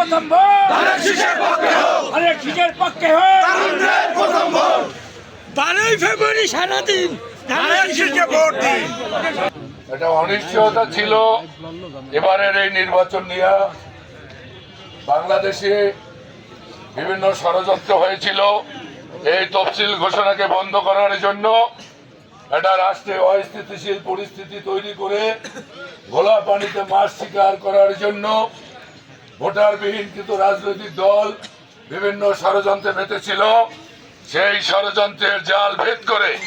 প্রথম ভোট। ধানের শীষের পক্ষে হোক। বারোই ফেব্রুয়ারি সারাদিন ধানের শীষে ভোট দিন। এটা অনিশ্চয়তা ছিল এবারের এই নির্বাচন নিয়ে। বাংলাদেশে বিভিন্ন ষড়যন্ত্র হয়েছিল এই তফসিল ঘোষণাকে বন্ধ করার জন্য। এটা রাষ্ট্রে অস্থিতিশীল পরিস্থিতি তৈরি করে ঘোলা পানিতে মাছ শিকার করার জন্য ভোটারবিহীন কিন্তু রাজনৈতিক দল বিভিন্ন ষড়যন্ত্রে মেতেছিল। সেই ষড়যন্ত্রের জাল ভেদ করে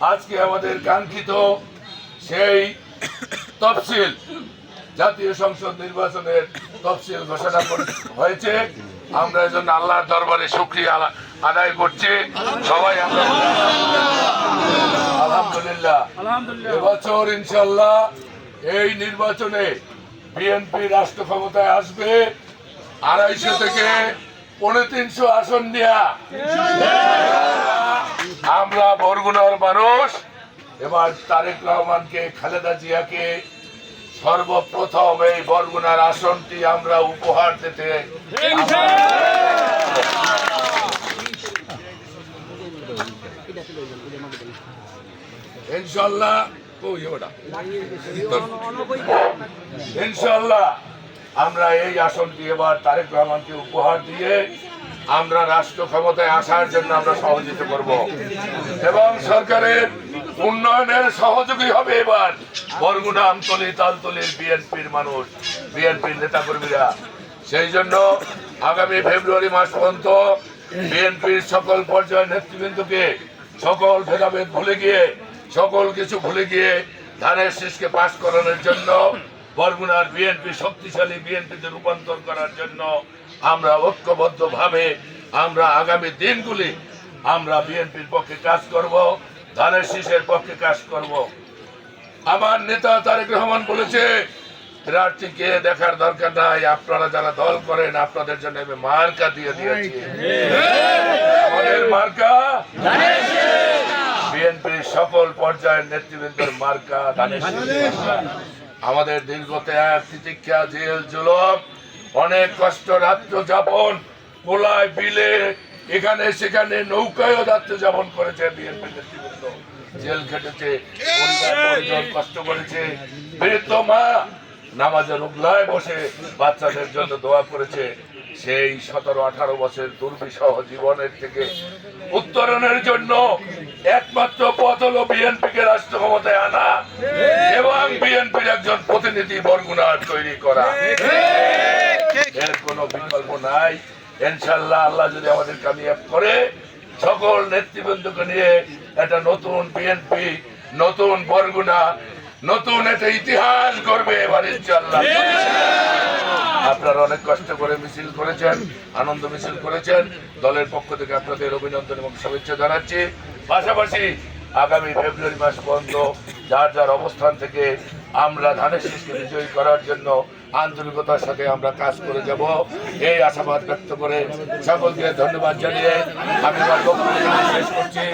আজকে আমাদের কাঙ্ক্ষিত সেই তফসিল জাতীয় সংসদ নির্বাচনের তফসিল ঘোষণা করে- হয়েছে। আমরা এজন্য আল্লাহর দরবারে শুক্রিয়া আলা- আদায় করছি। সবাই আমরা আলহামদুলিল্লাহ। এবছর ইনশাল্লাহ এই নির্বাচনে বিএনপি রাষ্ট্র ক্ষমতায় আসবে আড়াইশো থেকে পৌনে তিনশো আসন নেয়া আমরা বরগুনার মানুষ, এবার তারেক রহমানকে, খালেদা জিয়াকে সর্বপ্রথম এই বরগুনার আসনটি আমরা উপহার দিতে ইনশাল্লাহ ইনশাল্লাহ আমরা এই আসনটি এবার তারেক রহমানকে উপহার দিয়ে আমরা রাষ্ট্র ক্ষমতায় আসার জন্য আমরা সহযোগিতা করব। এবং সরকারের উন্নয়নের সহযোগী হবে এবার বরগুনা আমতলি তালতলির বিএনপির মানুষ, বিএনপির নেতাকর্মীরা। সেই জন্য আগামী ফেব্রুয়ারি মাস পর্যন্ত বিএনপির সকল পর্যায়ের নেতৃবৃন্দকে সকল ভেদাভেদ ভুলে গিয়ে সকল কিছু ভুলে গিয়ে ধানের শীষকে পাশ করানোর জন্য বরগুনার বিএনপি শক্তিশালী বিএনপিতে রূপান্তর করার জন্য আমরা ঐক্যবদ্ধভাবে আমরা আগামী দিনগুলি আমরা বিএনপির পক্ষে কাজ করব ধানের শীষের পক্ষে কাজ করব। আমার নেতা তারেক রহমান বলেছে প্রার্থীকে দেখার দরকার নাই আপনারা যারা দল করেন আপনাদের জন্য আমি মার্কা দিয়ে দিয়েছি। আমাদের মার্কা সকল পর্যায়ের নেতৃবৃন্দের মার্কা ধানের আমাদের দীর্ঘ ত্যাগ তিতিক্ষা জেল জুলম অনেক কষ্ট রাত্র যাপন কোলায় বিলে এখানে সেখানে নৌকায়ও রাত্র যাপন করেছে বিএনপি নেতৃবৃন্দ। জেল খেটেছে পরিবার কষ্ট করেছে। বৃদ্ধ মা নামাজের উগলায় বসে বাচ্চাদের জন্য দোয়া করেছে। সেই সতেরো, আঠারো বছর দুর্বিষহ জীবনের থেকে উত্তরণের জন্য একমাত্র পথ হলো বিএনপিকে রাষ্ট্র ক্ষমতায় আনা এবং বিএনপির একজন প্রতিনিধি বরগুনার তৈরি করা। এর কোনো বিকল্প নাই। ইনশাল্লাহ আল্লাহ যদি আমাদের কামিয়াব করে, সকল নেতৃবৃন্দকে নিয়ে একটা নতুন বিএনপি, নতুন বরগুনা, নতুন একটা ইতিহাস করবে এবার ইনশাল্লাহ আপনারা অনেক কষ্ট করে মিছিল করেছেন, আনন্দ মিছিল করেছেন। দলের পক্ষ থেকে আপনাদের অভিনন্দন এবং শুভেচ্ছা জানাচ্ছি। পাশাপাশি আগামী ফেব্রুয়ারি মাস পর্যন্ত যার যার অবস্থান থেকে আমরা ধানের শীষকে বিজয়ী করার জন্য আন্তরিকতার সাথে আমরা কাজ করে যাব। এই আশাবাদ ব্যক্ত করে সকলকে ধন্যবাদ জানিয়ে আমি শেষ করছি।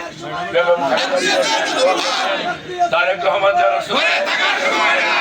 তারেক রহমান যারা